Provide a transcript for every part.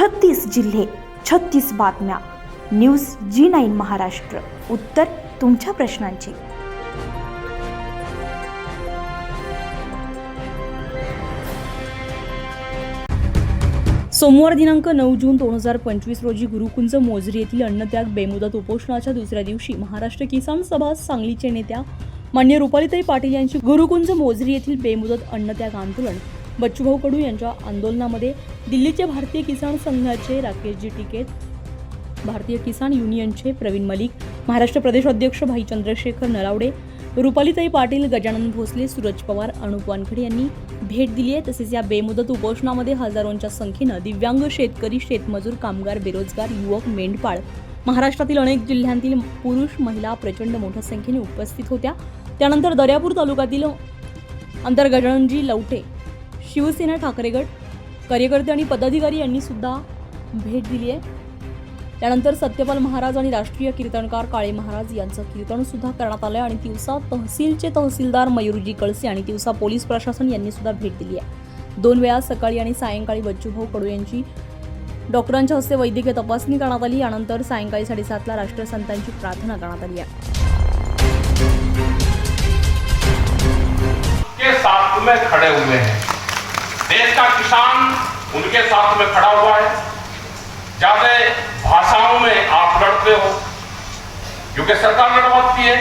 छत्तीस जिल्हे छत्तीस बातम्या. News G nine Maharashtra. उत्तर तुमच्या प्रश्नांची. सोमवार दिनांक नऊ जून दोन हजार पंचवीस रोजी गुरुकुंज मोजरी येथील अन्नत्याग बेमुदत उपोषणाच्या दुसऱ्या दिवशी महाराष्ट्र किसान सभा सांगलीचे नेत्या मान्य रुपालीताई पाटील यांची गुरुकुंज मोजरी येथील बेमुदत अन्नत्याग आंदोलन बच्चूभाऊ कडू यांच्या आंदोलनामध्ये दिल्लीचे भारतीय किसान संघाचे राकेशजी टिकेत भारतीय किसान युनियनचे प्रवीण मलिक महाराष्ट्र प्रदेश अध्यक्ष भाई चंद्रशेखर नलावडे रुपालीताई पाटील गजानन भोसले सूरज पवार अनुप वानखडे यांनी भेट दिली आहे. तसेच या बेमुदत उपोषणामध्ये हजारोंच्या संख्येनं दिव्यांग शेतकरी शेतमजूर कामगार बेरोजगार युवक मेंढपाळ महाराष्ट्रातील अनेक जिल्ह्यांतील पुरुष महिला प्रचंड मोठ्या संख्येने उपस्थित होत्या. त्यानंतर दर्यापूर तालुक्यातील अंतर गजाननजी लवटे शिवसेना ठाकरे गट कार्यकर्ते आणि पदाधिकारी यांनी सुद्धा भेट दिली आहे. त्यानंतर सत्यपाल महाराज आणि राष्ट्रीय कीर्तनकार काळे महाराज यांचं कीर्तन सुद्धा करण्यात आलं आणि तिवसा तहसीलचे तहसीलदार मयुरजी कळसे आणि तिवसा पोलीस प्रशासन यांनी सुद्धा भेट दिली आहे. दोन वेळा सकाळी आणि सायंकाळी बच्चूभाऊ कडू यांची डॉक्टरांच्या हस्ते वैद्यकीय तपासणी करण्यात आली. यानंतर सायंकाळी साडेसातला राष्ट्रसंतांची प्रार्थना करण्यात आली आहे. के साथ में खड़े हुए हैं। देश का किसान उनके साथ में खड़ा हुआ है। ज्यादा भाषाओं में आप लड़ते हो। क्योंकि सरकार लड़वाती है।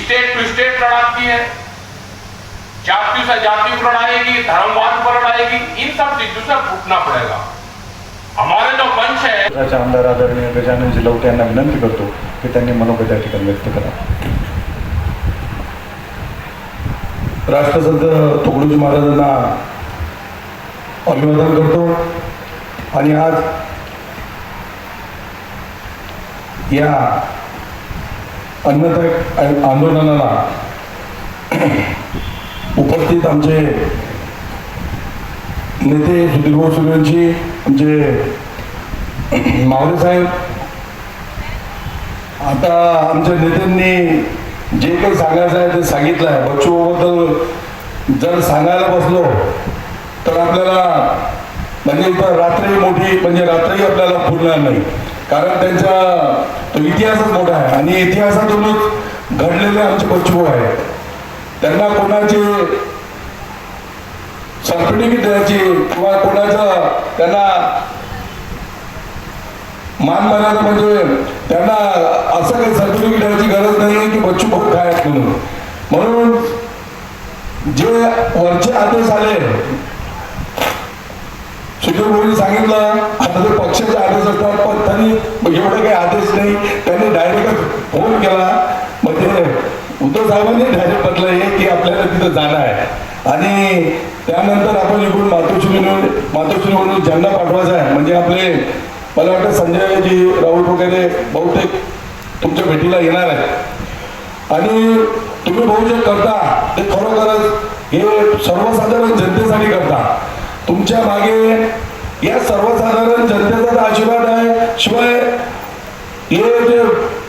स्टेट टू स्टेट लड़ाती है। जाति से जाति को लड़ाएगी धर्मवाद पर लड़ाएगी इन सब चीजों से फूटना पड़ेगा। हमारे जो मंच है राज्याचे आमदार आदरणीय गजाननजी लवटे यांना विनंती करतो की त्यांनी मनोगत त्या ठिकाणी व्यक्त करा. राष्ट्रसंत तुकडोजी महाराजांना अभिवादन करतो. आणि आज या अन्नदायक आंदोलनाला उपस्थित आमचे नेते सुधीरभाऊ सुर्यांची आमचे मावळे साहेब आता आमच्या नेत्यांनी जे काही सांगायचं आहे ते सांगितलं आहे. बच्चूबद्दल जर सांगायला बसलो तर आपल्याला म्हणजे इथं रात्री मोठी म्हणजे रात्रही आपल्याला पुरणार नाही. कारण त्यांचा तो इतिहासच मोठा आहे. आणि इतिहासातूनच घडलेले आमचे बच्चू आहे त्यांना कोणाचे सर्टिफिकेट द्यायची किंवा कोणाचं त्यांना मान मर्यादा म्हणजे त्यांना असं काही सर्टिफिकेट द्यायची गरज नाही की बच्चू भाऊ काय म्हणून म्हणून जे वरचे आदेश आले भाऊनी सांगितलं आता जर पक्षाचे आदेश असतात पण त्यांनी एवढं काही आदेश नाही. त्यांनी डायरेक्ट फोन केला. मग ते उद्धव साहेबांनी डायरेक्ट म्हटलं हे की आपल्याला तिथं जाणं आहे. आणि त्यानंतर आपण इकडून मातोश्री मातोश्री मातोश्रीवरून झेंडा पाठवायचा आहे म्हणजे आपले मला वाटतं संजयजी राऊत वगैरे बहुतेक तुमच्या भेटीला येणार आहे आणि तुम्ही भाऊ जे करता ते खरोखरच हे सर्वसाधारण जनतेसाठी करता. तुमच्या मागे या सर्वसाधारण जनतेचा आशीर्वाद आहे. शिवाय हे जे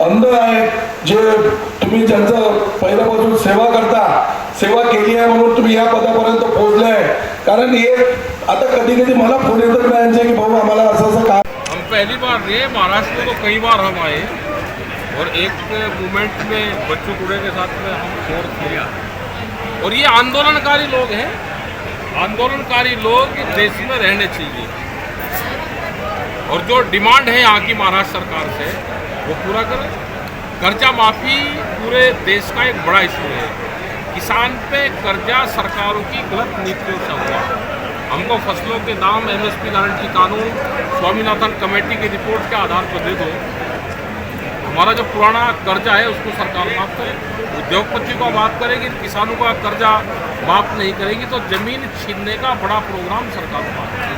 अंध आहेत जे तुम्ही ज्यांचं पहिल्यापासून सेवा करता सेवा केली आहे म्हणून तुम्ही या पदापर्यंत पोहोचले आहे. कारण हे आता कधी कधी मला फोन येतात नाही म्हणजे की भाऊ आम्हाला असं असं काम हम पहली बार नहीं महाराष्ट्र तो कई बार हम आए और एक मूवमेंट में बच्चों कूड़े के साथ में हम और किया। और ये आंदोलनकारी लोग हैं आंदोलनकारी लोग देश में रहने चाहिए। और जो डिमांड है यहाँ की महाराष्ट्र सरकार से, वो पूरा करें। कर्जा माफ़ी पूरे देश का एक बड़ा इशू है। किसान पे कर्जा सरकारों की गलत नीतियों से हुआ। हमको फ़सलों के दाम एमएसपी गारंटी कानून, स्वामीनाथन कमेटी की रिपोर्ट के आधार पर दे दो। हमारा जो पुराना कर्जा है, उसको सरकार माफ़ करे। उद्योगपति को माफ़ करेगी, किसानों का कर्जा माफ़ नहीं करेगी तो ज़मीन छीनने का बड़ा प्रोग्राम सरकार का है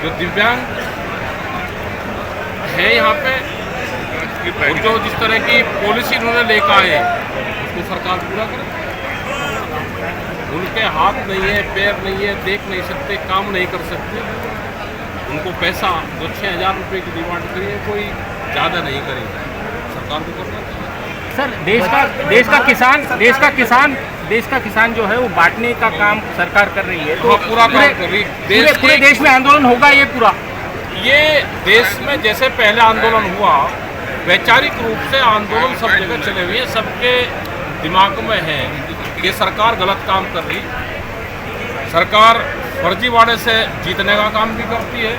जो दिव्यांग है यहाँ पे, और जो जिस तरह की पॉलिसी उन्होंने लेकर आए, उसको सरकार पूरा करे। उनके हाथ नहीं है, पैर नहीं है, देख नहीं सकते, काम नहीं कर सकते। उनको पैसा, जो छः हज़ार रुपये की डिमांड करिए, कोई ज़्यादा नहीं करेगी। सरकार को करना चाहिए। सर देश का देश का किसान देश का किसान देश का किसान जो है वो बांटने का काम सरकार कर रही है। तो हाँ, पूरा पूरे- पूरे देश पूरे देश में आंदोलन होगा ये पूरा? ये देश में जैसे पहले आंदोलन हुआ वैचारिक रूप से आंदोलन सब जगह चले हुए हैं सबके दिमाग में है कि सरकार गलत काम कर रही सरकार फर्जीवाड़े से जीतने का काम भी करती है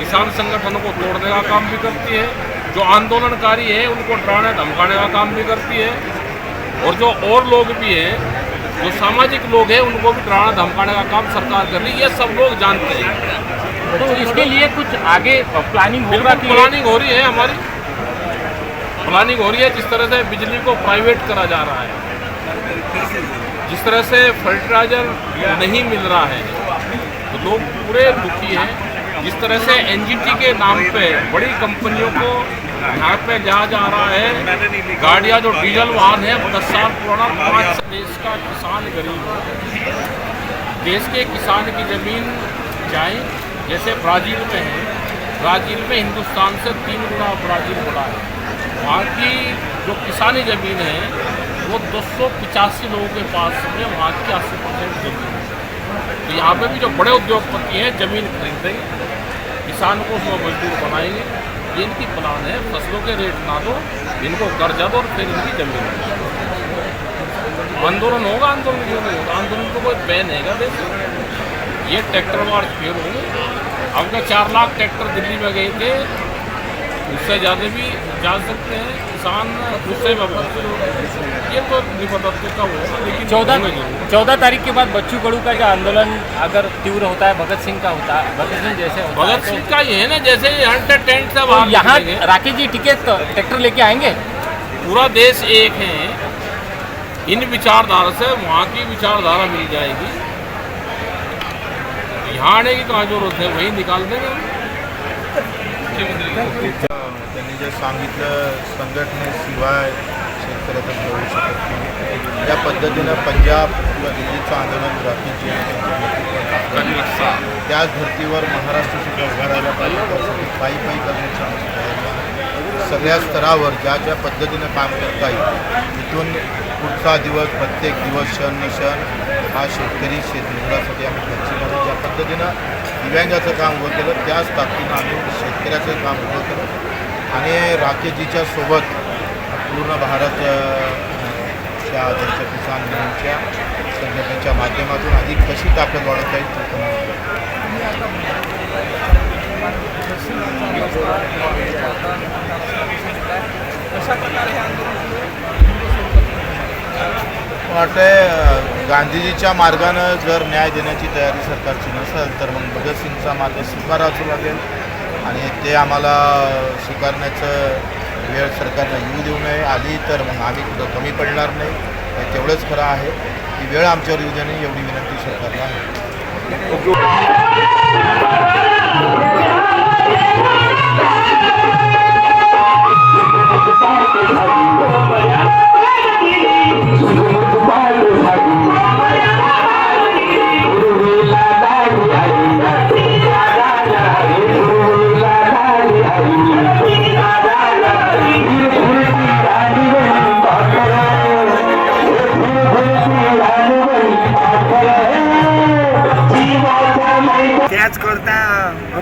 किसान संगठनों को तोड़ने का काम भी करती है जो आंदोलनकारी है उनको डराने धमकाने का काम भी करती है। और जो और लोग भी हैं जो सामाजिक लोग हैं उनको भी डराना धमकाने का काम सरकार कर रही है। ये सब लोग जानते हैं। तो इसके लिए कुछ आगे प्लानिंग होगा प्लानिंग हो रही है हमारी। प्लानिंग हो रही है जिस तरह से बिजली को प्राइवेट करा जा रहा है। जिस तरह से फर्टिलाइज़र नहीं मिल रहा है तो लोग पूरे दुखी हैं। जिस तरह से एनजीटी के नाम पे बड़ी कंपनियों को यहाँ पे लिया जा रहा है, गाड़ियाँ जो डीजल वाहन है, दस साल पुराना, पाँच देश का किसान गरीब देश के किसान की ज़मीन जाए, जैसे ब्राज़ील में है, ब्राज़ील में हिंदुस्तान से तीन गुना ब्राज़ील बड़ा है। वहाँ की जो किसानी ज़मीन है, वो दो लोगों के पास में वहाँ की अस्सी परसेंट ज़मीन है। तो यहाँ पे भी जो बड़े उद्योगपति हैं, ज़मीन खरीदेंगे, किसान को उसमें मजदूर बनाएँगे, ये इनकी प्लान है, फ़सलों के रेट ना दो इनको कर्जा दो और फिर इनकी ज़मीन। आंदोलन होगा, आंदोलन क्यों नहीं होगा? आंदोलन को कोई बैन है देश ये ट्रैक्टर मार्च फेल होंगे अब का चार लाख ट्रैक्टर दिल्ली में गए थे, उससे ज़्यादा भी जा सकते हैं। किसान गुस्से में ये तो नहीं पता तो कब होगा लेकिन चौदह चौदह तारीख के बाद बच्चू कडू का जो आंदोलन अगर तीव्र होता है भगत सिंह का होता है भगत सिंह जैसे होता भगत है सिंह का ये है ना जैसे हंटर टेंट से तो यहाँ राकेश जी टिकट ट्रैक्टर लेके आएँगे? पूरा देश एक है। इन विचारधारा से वहाँ की विचारधारा मिल जाएगी। यहाँ आने की कहाँ ज़रूरत है वहीं निकाल देंगे। त्यांनी जे सांगितलं संघटनेशिवाय शेतकऱ्याचं मिळवू शकत नाही. ज्या पद्धतीनं पंजाब किंवा दिल्लीचं आंदोलन राखीची त्याच धर्तीवर महाराष्ट्र सुद्धा उभा राहायला पाहिजे. त्यासाठी पायी पायी करण्याची सगळ्या स्तरावर ज्या ज्या पद्धतीनं काम करता येईल इथून पुढचा दिवस प्रत्येक दिवस क्षण न क्षण हा शेतकरी शेतमजुरासाठी आम्ही पद्धतीनं दिव्यांगाचं काम उभं केलं. त्याच ताकदीनं आम्ही शेतकऱ्याचं काम उभं केलं. आणि राकेशजीच्या सोबत पूर्ण भारत अ, त्यांच्या किसान मुलांच्या संघटनेच्या माध्यमातून अधिक कशी ताकद वाढवता येईल ते पण आम्ही वाटतंय गांधीजीच्या मार्गानं जर न्याय देण्याची तयारी सरकारची नसेल तर मग भगतसिंगचा मार्ग स्वीकारावा लागेल. आणि ते आम्हाला स्वीकारण्याचं वेळ सरकारला येऊ देऊ नये. आली तर मग आम्ही कुठं कमी पडणार नाही. हे तेवढंच खरं आहे. की वेळ आमच्यावर येऊ देणे एवढी विनंती सरकारला आहे.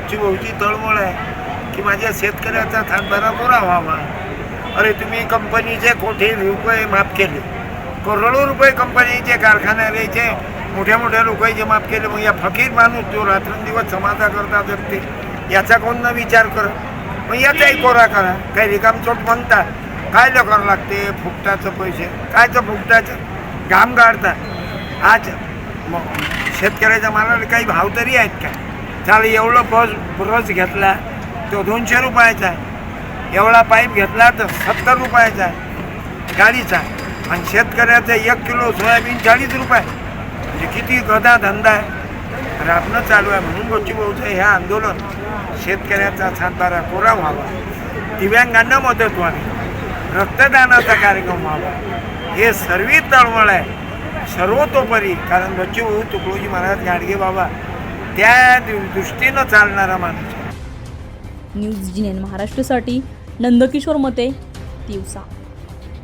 बच्चूभाऊची तळमळ आहे की माझ्या शेतकऱ्याचा सातबारा पुरा व्हावा अरे तुम्ही कंपनीचे कोठे रुपये माफ केले. करोडो रुपये कंपनीचे कारखान्याचे मोठ्या मोठ्या लोकांचे माफ केले. मग या फकीर माणूस जो रात्रंदिवस समाजाकरता जगते याचा कोण न विचार कर मग याचाही कोरा करा. काही रिकामचोट म्हणतात. काय लोकांना लागते? फुकटाचं पैसे. कायचं फुकटाचं? घाम गाडतात. आज मग शेतकऱ्याच्या मालाला काही भाव तरी आहेत का? चाल एवढं बस ब्रश घेतला तो दोनशे रुपयाचा आहे. एवढा पाईप घेतला तर सत्तर रुपयाचा आहे. गाडीचा. आणि शेतकऱ्याचं एक किलो सोयाबीन चाळीस रुपये. म्हणजे किती गदा धंदा आहे. राबणं चालू आहे म्हणून बच्चूभाऊचं हे आंदोलन शेतकऱ्याचा सातबारा कोरा व्हावा. दिव्यांगांना मदत व्हावी. रक्तदानाचा कार्यक्रम व्हावा. हे सर्वी तळमळ आहे. सर्वतोपरी कारण बच्चू तुकडोजी महाराज गाडगे बाबा त्या दृष्टीनं चालणारा माणूस. न्यूज जी एन महाराष्ट्रासाठी नंदकिशोर मते दिवसा.